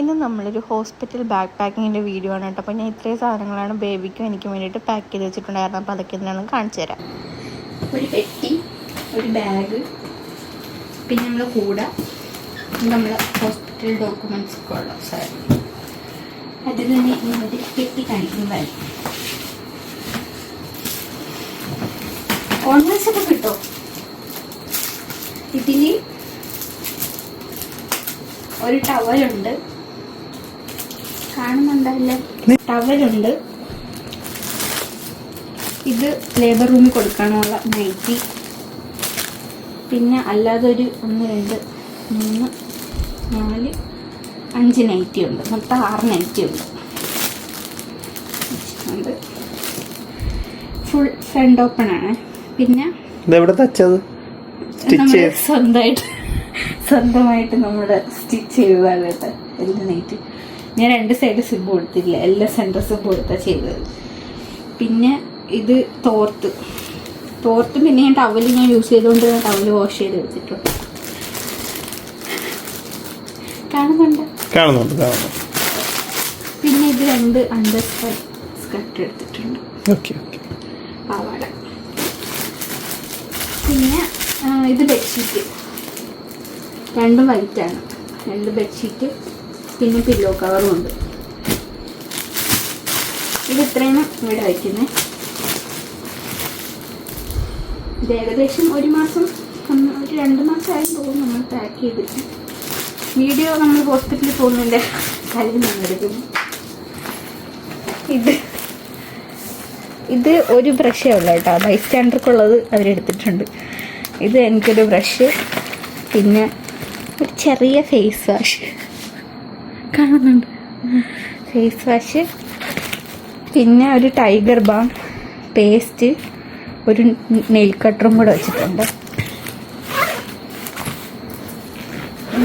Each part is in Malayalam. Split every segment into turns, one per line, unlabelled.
ഇന്ന് നമ്മളൊരു ഹോസ്പിറ്റൽ ബാഗ് പാക്കിങ്ങിന്റെ വീഡിയോ ആണ് കേട്ടോ. അപ്പോൾ ഞാൻ ഇത്രയും സാധനങ്ങളാണ് ബേബിക്കും എനിക്ക് വേണ്ടിയിട്ട് പാക്ക് ചെയ്ത് വെച്ചിട്ടുണ്ടായിരുന്നു അപ്പോൾ അതൊക്കെ എന്താണ് കാണിച്ചു തരാം.
ഒരു പെട്ടി ഒരു ബാഗ് പിന്നെ നമ്മൾ കൂടെ നമ്മൾ ഹോസ്പിറ്റൽ ഡോക്യുമെന്റ്സ് ഒക്കെ ഉള്ള സാർ അതിൽ തന്നെ ഇങ്ങോട്ട് പെട്ടി കാണിക്കുന്നതായി ഓൺലൈൻസ് ഒക്കെ കിട്ടോ? ഇതിൽ ഒരു ടവലുണ്ട് കാണുന്നുണ്ടല്ലേ? ടവലുണ്ട്. ഇത് ലേബർ റൂമിൽ കൊടുക്കാനുള്ള നൈറ്റി പിന്നെ അല്ലാതെ ഒരു ഒന്ന് രണ്ട് മൂന്ന് നാല് അഞ്ച് നൈറ്റി ഉണ്ട്. മൊത്തം ആറ് നൈറ്റി ഉണ്ട്. ഫുൾ ഫ്രണ്ട് ഓപ്പൺ ആണ്. പിന്നെ സ്വന്തമായിട്ട് സ്വന്തമായിട്ട് നമ്മൾ സ്റ്റിച്ച് ചെയ്തതാണ് കേട്ടോ. എല്ലാ നൈറ്റ് ഞാൻ രണ്ട് സൈഡ് സിബ് കൊടുത്തില്ല എല്ലാ സെന്റർ സിബ് കൊടുത്താ ചെയ്തത്. പിന്നെ ഇത് തോർത്ത്. തോർത്ത് പിന്നെ ഞാൻ ടവൽ ഞാൻ യൂസ് ചെയ്തുകൊണ്ട് ഞാൻ ടവൽ വാഷ് ചെയ്ത് വെച്ചിട്ടുണ്ട്. കാണുന്നുണ്ട്?
കാണുന്നുണ്ട് കാണുന്നുണ്ട്.
പിന്നെ ഇത് രണ്ട് അണ്ടർ സ്കർട്ട് എടുത്തിട്ടുണ്ട്.
ഓക്കെ ഓക്കെ
പാവാട. പിന്നെ ഇത് ബെഡ്ഷീറ്റ് രണ്ടും വൈറ്റാണ് രണ്ട് ബെഡ്ഷീറ്റ് പിന്നെ പില്ലോ കവറും ഉണ്ട്. ഇത് ഇത്രയാണ് ഇവിടെ വയ്ക്കുന്നത് ഇത് ഏകദേശം ഒരു മാസം ഒരു രണ്ട് മാസമായി തോന്നും നമ്മൾ പാക്ക് ചെയ്തിട്ട്. വീഡിയോ നമ്മൾ ഹോസ്പിറ്റലിൽ പോകുന്നതിന്റെ കാര്യം നമ്മൾ എടുക്കുന്നു. ഇത് ഇത് ഒരു ബ്രഷേ ഉള്ളൂ കേട്ടോ. ബൈ സ്റ്റാൻഡർക്കുള്ളത് അവരെടുത്തിട്ടുണ്ട് ഇത് എനിക്കൊരു ബ്രഷ് പിന്നെ ഒരു ചെറിയ ഫേസ് വാഷ് കാണുന്നുണ്ട്. ഫേസ് വാഷ് പിന്നെ ഒരു ടൈഗർ ബാം പേസ്റ്റ് ഒരു നെയിൽ കട്ടറും കൂടെ വെച്ചിട്ടുണ്ട്.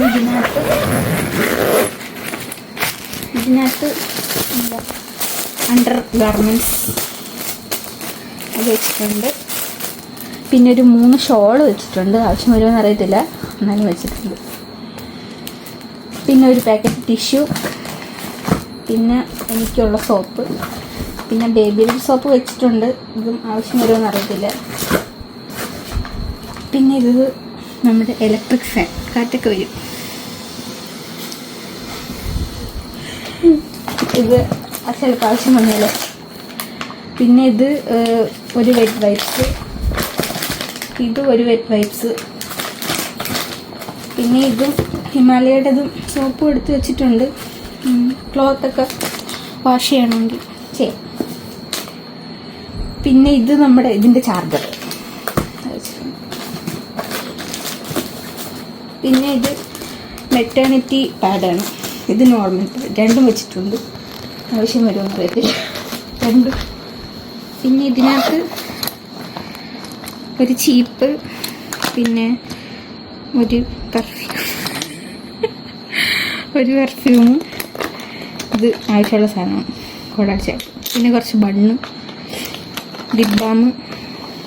ഇതിനകത്ത് ഇതിനകത്ത് അണ്ടർ ഗാർമെന്റ്സ് അത് വെച്ചിട്ടുണ്ട്. പിന്നെ ഒരു മൂന്ന് ഷോൾ വെച്ചിട്ടുണ്ട്. ആവശ്യം വരുമെന്ന് അറിയത്തില്ല. എന്നാലും വെച്ചിട്ടുണ്ട്. പിന്നെ ഒരു പാക്കറ്റ് ടിഷ്യൂ പിന്നെ എനിക്കുള്ള സോപ്പ് പിന്നെ ബേബിയുടെ സോപ്പ് വെച്ചിട്ടുണ്ട്. ഇതും ആവശ്യം വരുമെന്ന് അറിയത്തില്ല. പിന്നെ ഇത് നമ്മുടെ ഇലക്ട്രിക് ഫാൻ കാറ്റൊക്കെ വരും. ഇത് ചിലപ്പോൾ ആവശ്യം വന്നല്ലോ പിന്നെ ഇത് ഒരു വെറ്റ് വൈപ്സ് ഇത് ഒരു വെറ്റ് വൈപ്സ് പിന്നെ ഇതും ഹിമാലയയുടേതും സോപ്പും എടുത്ത് വെച്ചിട്ടുണ്ട്. ക്ലോത്തൊക്കെ വാഷ് ചെയ്യണമെങ്കിൽ. ചെയ്യാം പിന്നെ ഇത് നമ്മുടെ ഇതിന്റെ ചാർജർ പിന്നെ ഇത് മെറ്റേണിറ്റി പാഡാണ് ഇത് നോർമൽ രണ്ടും വെച്ചിട്ടുണ്ട്. ആവശ്യം വരുമെന്ന് അറിയത്തില്ല. രണ്ടും. പിന്നെ ഇതിനകത്ത് ഒരു ചീപ്പ് പിന്നെ ഒരു പെർഫ്യൂം ഒരു പെർഫ്യൂമും ഇത് ആവശ്യമുള്ള സാധനമാണ്. കൊടാച്ച പിന്നെ കുറച്ച് ബണ്ണ് ലിപ് ബാം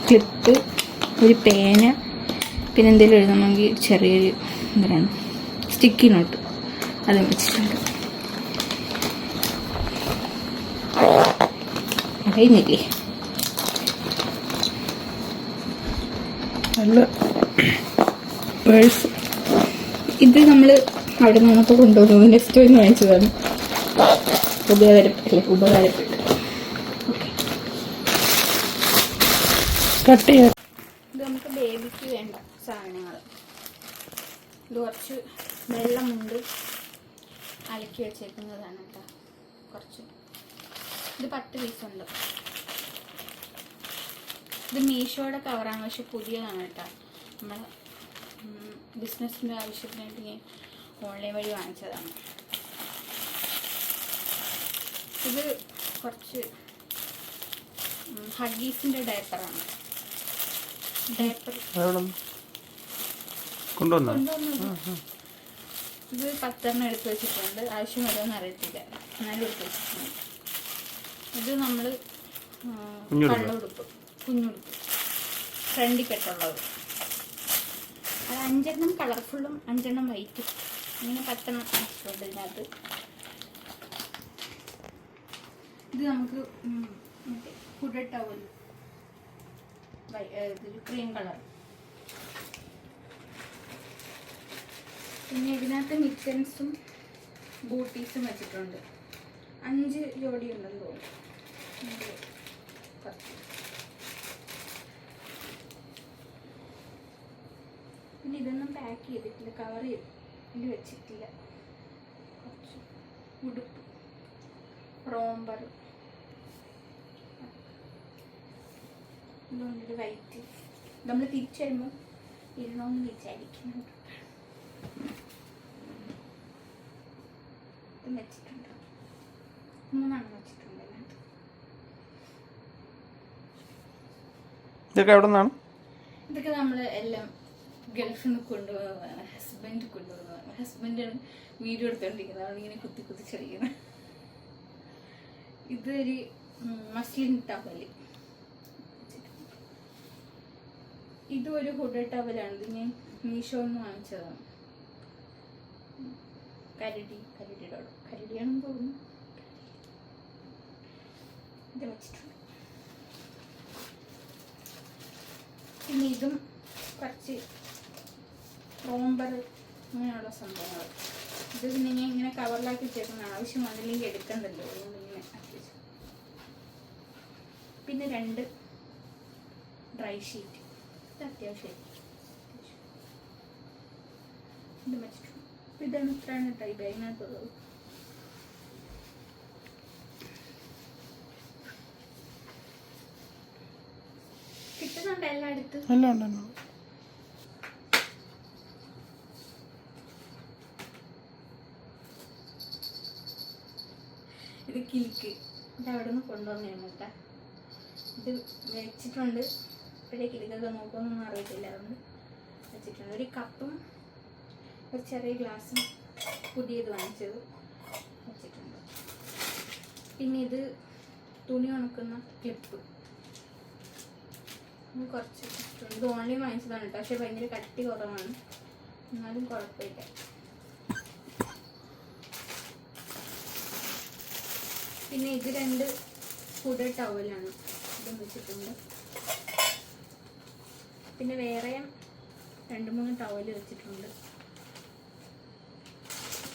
ക്ലിപ്പ് ഒരു പേന പിന്നെ എന്തെങ്കിലും എഴുതണമെങ്കിൽ ചെറിയൊരു എന്താണ് സ്റ്റിക്കി നോട്ട് അതും വെച്ചിട്ടുണ്ട്. അറിയുന്നില്ലേ?
നല്ല പേഴ്സ്
ഇത് നമ്മൾ അവിടെ നിന്നപ്പോൾ കൊണ്ടുവന്നു നെക്സ്റ്റ് ടൈം വാങ്ങിച്ചതാണ്. ഉപകാരപ്പെട്ടില്ല ഉപകാരപ്പെട്ടു.
കട്ട് ചെയ്യാം.
ഇത് നമുക്ക് ബേബിക്ക് വേണ്ട സാധനങ്ങൾ. ഇത് കുറച്ച് വെള്ളമുണ്ട് അലക്കി വെച്ചേക്കുന്നതാണ് കേട്ടോ. കുറച്ച്. ഇത് പത്ത് പീസുണ്ട് ഇത് മീഷോയുടെ കവറാണ് പക്ഷെ പുതിയതാണ് കേട്ടോ. നമ്മൾ ബിസിനസ്സിന്റെ ആവശ്യത്തിനായിട്ട് ഞാൻ ഓൺലൈൻ വഴി വാങ്ങിച്ചതാണ്. ഇത് കുറച്ച് ഹഗീസിന്റെ ഡയപ്പറാണ് ഡയപ്പർ
കൊണ്ടുവന്നോ?
കൊണ്ടുവന്നത്. ഇത് പത്തെണ്ണം എടുത്ത് വെച്ചിട്ടുണ്ട്. ആവശ്യം വരുമെന്ന് അറിയത്തില്ല. എന്നാലും എടുത്ത് വെച്ചിട്ടുണ്ട്. ഇത് നമ്മൾ
കുഞ്ഞുടുപ്പ്.
കള്ളുടുപ്പ്. കുഞ്ഞുടുപ്പ്. ഫ്രണ്ടിൽ കെട്ടുള്ളത്. അത് അഞ്ചെണ്ണം കളർഫുള്ളും അഞ്ചെണ്ണം വൈറ്റും ഇങ്ങനെ പെട്ടെന്ന് വെച്ചിട്ടുണ്ട് ഇതിനകത്ത് ഇത് നമുക്ക് മറ്റേ ടവൽ ക്രീം കളർ പിന്നെ ഇതിനകത്ത് മിക്കൻസും ബൂട്ടീസും വെച്ചിട്ടുണ്ട്. അഞ്ച് ജോഡി ഉണ്ടെന്ന് തോന്നുന്നു. പിന്നെ ഇതൊന്നും പാക്ക് ചെയ്തിട്ടില്ല കവർ ചെയ്ത് വെച്ചിട്ടില്ല. കുറച്ച് ഉടുപ്പ് റോംബർ ഇതുകൊണ്ടൊരു വൈറ്റ്. നമ്മൾ തിരിച്ചു വരുമ്പോൾ ഇരുന്നോന്ന് വിചാരിക്കുന്നുണ്ട് ഇതും വെച്ചിട്ടുണ്ട്. മൂന്നെണ്ണം വെച്ചിട്ടുണ്ട് അതിനകത്ത്
ഇതൊക്കെ എവിടെ നിന്നാണ്
ഇതൊക്കെ നമ്മൾ എല്ലാം ഗൾഫിൽ നിന്ന് കൊണ്ടുപോകുന്ന ഹസ്ബൻഡ് കൊണ്ടുവന്നത്. ഹസ്ബൻഡാണ് വീഡിയോ എടുത്തോണ്ടിരിക്കുന്നത്. അവൾ ഇങ്ങനെ കുത്തി കുത്തി ചെറിയുന്നത്. ഇതൊരു മസ്ലിൻ ടവൽ ഇതും ഒരു ഹുഡ് ടവലാണ് ഇത് ഞാൻ മീഷോ എന്ന് വാങ്ങിച്ചതാണ്. കരടി കരടിയുടെ കരടിയാണെന്ന് തോന്നുന്നു. ഇത് വെച്ചിട്ടുണ്ട്. പിന്നെ ഇതും കുറച്ച് റോംബർ അങ്ങനെയുള്ള സംഭവങ്ങൾ. ഇത് പിന്നെ ഇങ്ങനെ കവറിലാക്കി വെച്ചേക്കുന്ന ആവശ്യം വന്നില്ലെങ്കിൽ എടുക്കണ്ടല്ലോ. ഇങ്ങനെ പിന്നെ രണ്ട് ഡ്രൈ ഷീറ്റ്. ഇത് അത്യാവശ്യം ഇത് വെച്ചിട്ടുണ്ട് ഇതാണ് ഇത്രയാണ് ഡ്രൈ ബാഗിനകത്തുള്ളത് കിട്ടുന്നുണ്ട് എല്ലായിടത്തും
അല്ല ഉണ്ട്.
കിൽക്ക്. ഇത് അവിടെ നിന്ന് കൊണ്ടുവന്നിരുന്നു കേട്ടോ. ഇത് വെച്ചിട്ടുണ്ട്. ഇപ്പോഴേ ഇതൊക്കെ നോക്കുമെന്നൊന്നും അറിയത്തില്ല. അതുകൊണ്ട് വെച്ചിട്ടുണ്ട്. ഒരു കപ്പും ഒരു ചെറിയ ഗ്ലാസ്സും പുതിയത് വാങ്ങിച്ചത് വെച്ചിട്ടുണ്ട്. പിന്നെ ഇത് തുണി ഉണക്കുന്ന ക്ലിപ്പ്. കുറച്ച്. ഇത് ഓൺലൈൻ വാങ്ങിച്ചതാണ് കേട്ടോ. പക്ഷെ ഭയങ്കര കട്ടി കുറവാണ്. എന്നാലും കുഴപ്പമില്ല. പിന്നെ ഇത് രണ്ട് ഫുഡ് ടവലാണ് ഇതും വെച്ചിട്ടുണ്ട്. പിന്നെ വേറെയും രണ്ട് മൂന്ന് ടവൽ വെച്ചിട്ടുണ്ട്.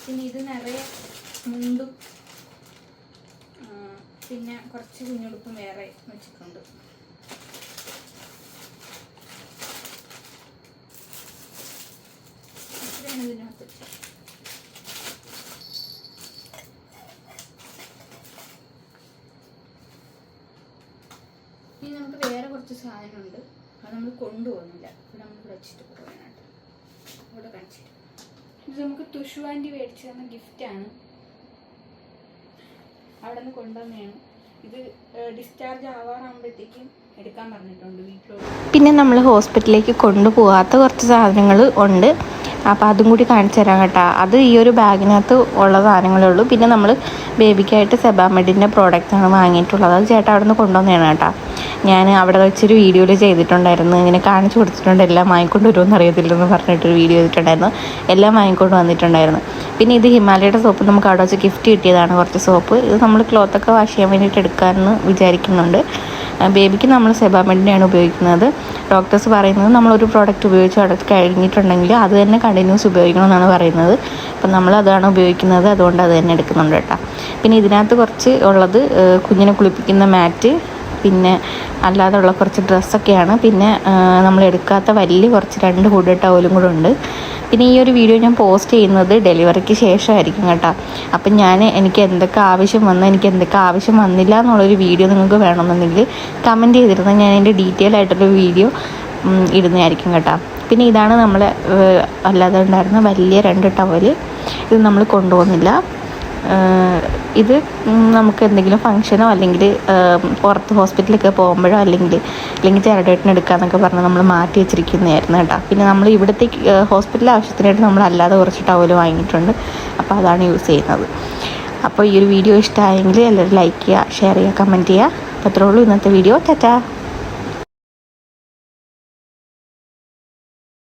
പിന്നെ ഇത് നിറയെ മുണ്ടും പിന്നെ കുറച്ച് കുഞ്ഞുടുപ്പും വേറെ വെച്ചിട്ടുണ്ട്. ഇത്രയാണ് ഇതിനകത്ത്. ഇനി നമുക്ക് വേറെ കുറച്ച് സാധനമുണ്ട് അത് നമ്മൾ കൊണ്ടുപോകുന്നില്ല. അത് നമ്മൾ വെച്ചിട്ട് പോകാനായിട്ട് ഇവിടെ കാണിച്ചിട്ട് ഇത് നമുക്ക് തുഷു മേടിച്ചു തന്ന ഗിഫ്റ്റാണ് അവിടെ നിന്ന് കൊണ്ടുവന്നതാണ്. ഇത് ഡിസ്ചാർജ് ആവാറാകുമ്പോഴത്തേക്കും എടുക്കാൻ പറഞ്ഞിട്ടുണ്ട് വീട്ടിലോട്ട്.
പിന്നെ നമ്മൾ ഹോസ്പിറ്റലിലേക്ക് കൊണ്ടുപോകാത്ത കുറച്ച് സാധനങ്ങൾ ഉണ്ട്. അപ്പോൾ അതും കൂടി കാണിച്ചു തരാം കേട്ടോ. അത് ഈ ഒരു ബാഗിനകത്ത് ഉള്ള സാധനങ്ങളേ ഉള്ളൂ. പിന്നെ നമ്മൾ ബേബിക്കായിട്ട് സെബാമെഡിന്റെ പ്രോഡക്റ്റാണ് വാങ്ങിയിട്ടുള്ളത്. അത് ചേട്ടാ അവിടെ നിന്ന് കൊണ്ടുവന്നതാണ് കേട്ടോ. ഞാൻ അവിടെ വെച്ചൊരു വീഡിയോയിൽ ചെയ്തിട്ടുണ്ടായിരുന്നു. ഇങ്ങനെ കാണിച്ചു കൊടുത്തിട്ടുണ്ട്. എല്ലാം വാങ്ങിക്കൊണ്ട് വരുമെന്ന് അറിയത്തില്ലെന്ന് പറഞ്ഞിട്ടൊരു വീഡിയോ ചെയ്തിട്ടുണ്ടായിരുന്നു എല്ലാം വാങ്ങിക്കൊണ്ട് വന്നിട്ടുണ്ടായിരുന്നു. പിന്നെ ഇത് ഹിമാലയയുടെ സോപ്പ് നമുക്ക് അവിടെ വെച്ച് ഗിഫ്റ്റ് കിട്ടിയതാണ് കുറച്ച് സോപ്പ് ഇത് നമ്മൾ ക്ലോത്തൊക്കെ വാഷ് ചെയ്യാൻ വേണ്ടിയിട്ട് എടുക്കാമെന്ന് വിചാരിക്കുന്നുണ്ട്. ബേബിക്ക് നമ്മൾ സെബാമെഡിനെയാണ് ഉപയോഗിക്കുന്നത്. ഡോക്ടേഴ്സ് പറയുന്നത് നമ്മളൊരു പ്രോഡക്റ്റ് ഉപയോഗിച്ച് അവിടെ കഴിഞ്ഞിട്ടുണ്ടെങ്കിൽ അത് തന്നെ കണ്ടിന്യൂസ് ഉപയോഗിക്കണം എന്നാണ് പറയുന്നത്. അപ്പം നമ്മൾ അതാണ് ഉപയോഗിക്കുന്നത്. അതുകൊണ്ട് അത് തന്നെ എടുക്കുന്നുണ്ട് കേട്ടോ. പിന്നെ ഇതിനകത്ത് കുറച്ച് ഉള്ളത് കുഞ്ഞിനെ കുളിപ്പിക്കുന്ന മാറ്റ് പിന്നെ അല്ലാതെയുള്ള കുറച്ച് ഡ്രസ്സൊക്കെയാണ്. പിന്നെ നമ്മൾ എടുക്കാത്ത വലിയ കുറച്ച് രണ്ട് ഹുഡ് ടവലും കൂടെ ഉണ്ട്. പിന്നെ ഈ ഒരു വീഡിയോ ഞാൻ പോസ്റ്റ് ചെയ്യുന്നത് ഡെലിവറിക്ക് ശേഷമായിരിക്കും കേട്ടോ. അപ്പം ഞാൻ എനിക്ക് എന്തൊക്കെ ആവശ്യം വന്നു എനിക്ക് എന്തൊക്കെ ആവശ്യം വന്നില്ല എന്നുള്ളൊരു വീഡിയോ നിങ്ങൾക്ക് വേണമെന്നുണ്ടെങ്കിൽ കമന്റ് ചെയ്തിരുന്ന ഞാൻ അതിന്റെ ഡീറ്റെയിൽ ആയിട്ടൊരു വീഡിയോ ഇടുന്നതായിരിക്കും കേട്ടോ. പിന്നെ ഇതാണ് നമ്മൾ അല്ലാതെ ഉണ്ടായിരുന്ന വലിയ രണ്ട് ടവൽ. ഇത് നമ്മൾ കൊണ്ടുപോകുന്നില്ല. ഇത് നമുക്ക് എന്തെങ്കിലും ഫംഗ്ഷനോ അല്ലെങ്കിൽ പുറത്ത് ഹോസ്പിറ്റലൊക്കെ പോകുമ്പോഴോ അല്ലെങ്കിൽ അല്ലെങ്കിൽ ചരടേട്ടിന് എടുക്കാമെന്നൊക്കെ പറഞ്ഞ് നമ്മൾ മാറ്റി വെച്ചിരിക്കുന്നതായിരുന്നു കേട്ടോ. പിന്നെ നമ്മൾ ഇവിടുത്തെ ഹോസ്പിറ്റൽ ആവശ്യത്തിനായിട്ട് നമ്മൾ അല്ലാതെ കുറച്ച് ടവൽ വാങ്ങിയിട്ടുണ്ട്. അപ്പോൾ അതാണ് യൂസ് ചെയ്യുന്നത്. അപ്പോൾ ഈ ഒരു വീഡിയോ ഇഷ്ടമായെങ്കിൽ എല്ലാവരും ലൈക്ക് ചെയ്യുക ഷെയർ ചെയ്യുക കമന്റ് ചെയ്യുക. അപ്പോൾ അത്രേ ഉള്ളൂ ഇന്നത്തെ വീഡിയോ ടാറ്റാ.